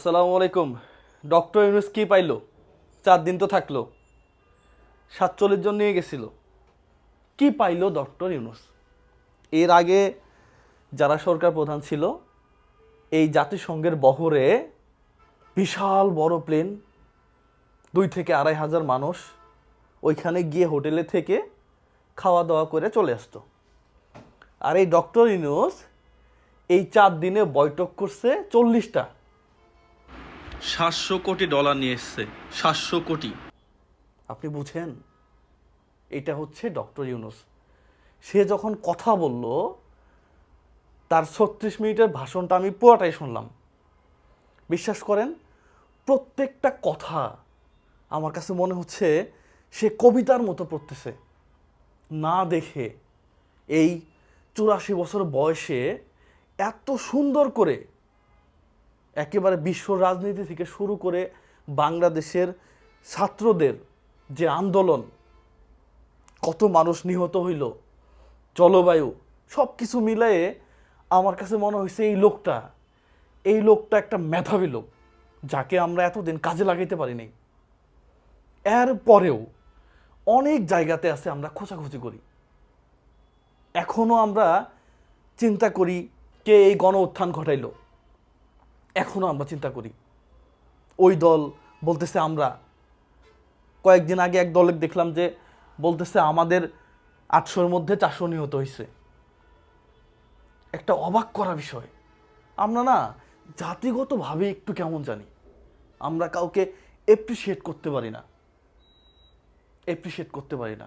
আসসালামু আলাইকুম। ডক্টর ইউনুস কি পাইলো? চার দিন তো থাকল। সাতচল্লিশ জন নিয়ে গেছিল। কি পাইলো ডক্টর ইউনুস? এর আগে যারা সরকার প্রধান ছিল, এই জাতিসংঘের বহরে বিশাল বড় প্লেন দুই থেকে আড়াই হাজার মানুষ ওইখানে গিয়ে হোটেলে থেকে খাওয়া দাওয়া করে চলে আসতো। আর এই ডক্টর ইউনুস এই চার দিনে বৈঠক করছে চল্লিশটা। সাতশো কোটি ডলার নিয়ে এসছে। সাতশো কোটি। আপনি বুঝেন? এটা হচ্ছে ডক্টর ইউনুস। সে যখন কথা বলল, তার ছত্রিশ মিনিটের ভাষণটা আমি পুরোটাই শুনলাম। বিশ্বাস করেন, প্রত্যেকটা কথা আমার কাছে মনে হচ্ছে সে কবিতার মতো পড়তেছে। না দেখে এই চুরাশি বছর বয়সে এত সুন্দর করে একেবারে বিশ্ব রাজনীতি থেকে শুরু করে বাংলাদেশের ছাত্রদের যে আন্দোলন, কত মানুষ নিহত হইল, জলবায়ু সব কিছু মিলিয়ে আমার কাছে মনে হয়েছে এই লোকটা এই লোকটা একটা মেধাবী লোক, যাকে আমরা এতদিন কাজে লাগাইতে পারিনি এর পরেও অনেক জায়গাতে আছে আমরা খোঁজাখুঁজি করি। এখনও আমরা চিন্তা করি কে এই গণ উত্থান ঘটাইলো। এখনও আমরা চিন্তা করি। ওই দল বলতেছে আমরা। কয়েকদিন আগে এক দলে দেখলাম যে বলতেছে আমাদের আটশোর মধ্যে চারশো নিহত হয়েছে। একটা অবাক করা বিষয়। আমরা না জাতিগতভাবে একটু কেমন জানি। আমরা কাউকে অ্যাপ্রিসিয়েট করতে পারি না। এপ্রিসিয়েট করতে পারি না।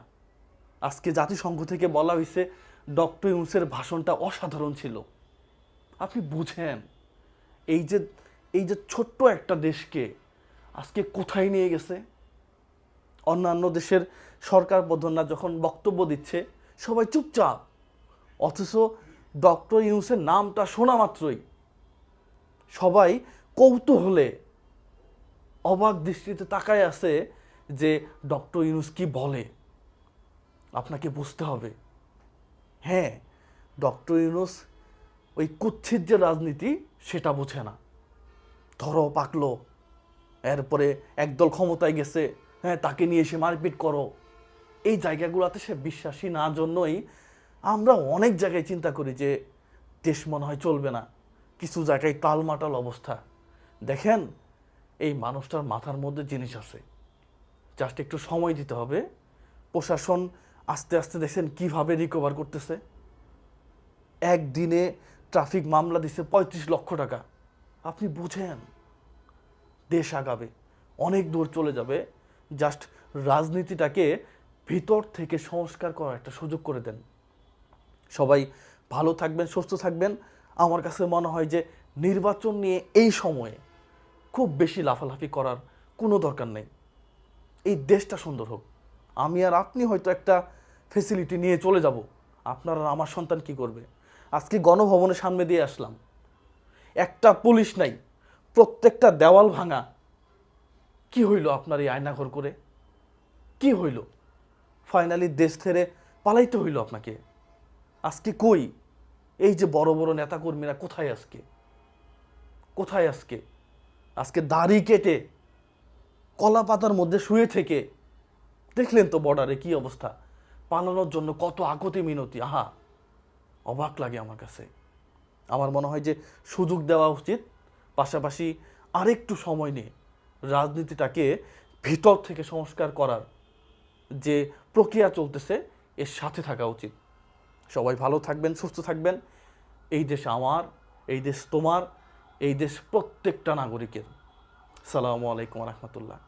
আজকে জাতিসংঘ থেকে বলা হয়েছে, ডক্টর ইউনুসের ভাষণটা অসাধারণ ছিল। আপনি বুঝেন। এই যে এই যে ছোট্ট একটা দেশকে আজকে কোথায় নিয়ে গেছে? অন্যান্য দেশের সরকার প্রধানরা যখন বক্তব্য দিচ্ছে, সবাই চুপচাপ। অথচ ডক্টর ইউনুসের নামটা শোনা মাত্রই। সবাই কৌতূহলে, অবাক দৃষ্টিতে তাকায় আছে যে ডক্টর ইউনুস কি বলে? আপনাকে বুঝতে হবে। হ্যাঁ ডক্টর ইউনুস ওই কুচ্ছিত যে রাজনীতি, সেটা বোঝে না। ধরো পাকলো, এরপরে একদল ক্ষমতায় গেছে হ্যাঁ তাকে নিয়ে এসে মারপিট করো। এই জায়গাগুলোতে সে বিশ্বাসী না জন্যই আমরা অনেক জায়গায় চিন্তা করি যে দেশ মনে হয় চলবে না। কিছু জায়গায় টালমাটাল অবস্থা। দেখেন, এই মানুষটার মাথার মধ্যে জিনিস আছে। জাস্ট একটু সময় দিতে হবে। প্রশাসন আস্তে আস্তে দেখছেন কীভাবে রিকভার করতেছে। একদিনে ট্রাফিক মামলা দিছে পঁয়ত্রিশ লক্ষ টাকা। আপনি বুঝেন, দেশ আগাবে, অনেক দূর চলে যাবে জাস্ট রাজনীতিটাকে ভিতর থেকে সংস্কার করার একটা সুযোগ করে দেন। সবাই ভালো থাকবেন, সুস্থ থাকবেন। আমার কাছে মনে হয় যে নির্বাচন নিয়ে এই সময়ে খুব বেশি লাফালাফি করার কোনো দরকার নেই। এই দেশটা সুন্দর হোক। আমি আর আপনি হয়তো একটা ফেসিলিটি নিয়ে চলে যাব। আপনার আমার সন্তান কি করবে? আজকে গণভবনের সামনে দিয়ে আসলাম। একটা পুলিশ নাই, প্রত্যেকটা দেওয়াল ভাঙা। কি হইল আপনার এই আয়নাঘর করে? কি হইল? ফাইনালি দেশ ছেড়ে পালাইতে হইল আপনাকে। আজকে কই? এই যে বড় বড় নেতাকর্মীরা কোথায় আজকে? কোথায় আজকে? আজকে দাড়ি কেটে, কলা পাতার মধ্যে শুয়ে থেকে। দেখলেন তো বর্ডারে কি অবস্থা? পালানোর জন্য কত আকতি মিনতি, আহা! অবাক লাগে আমার কাছে। আমার মনে হয় যে সুযোগ দেওয়া উচিত, পাশাপাশি আরেকটু সময় নিয়ে রাজনীতিটাকে ভিতর থেকে সংস্কার করার যে প্রক্রিয়া চলতেছে, এর সাথে থাকা উচিত। সবাই ভালো থাকবেন, সুস্থ থাকবেন। এই দেশ আমার, এই দেশ তোমার, এই দেশ প্রত্যেকটা নাগরিকের। সালামু আলাইকুম রহমতুল্লাহ।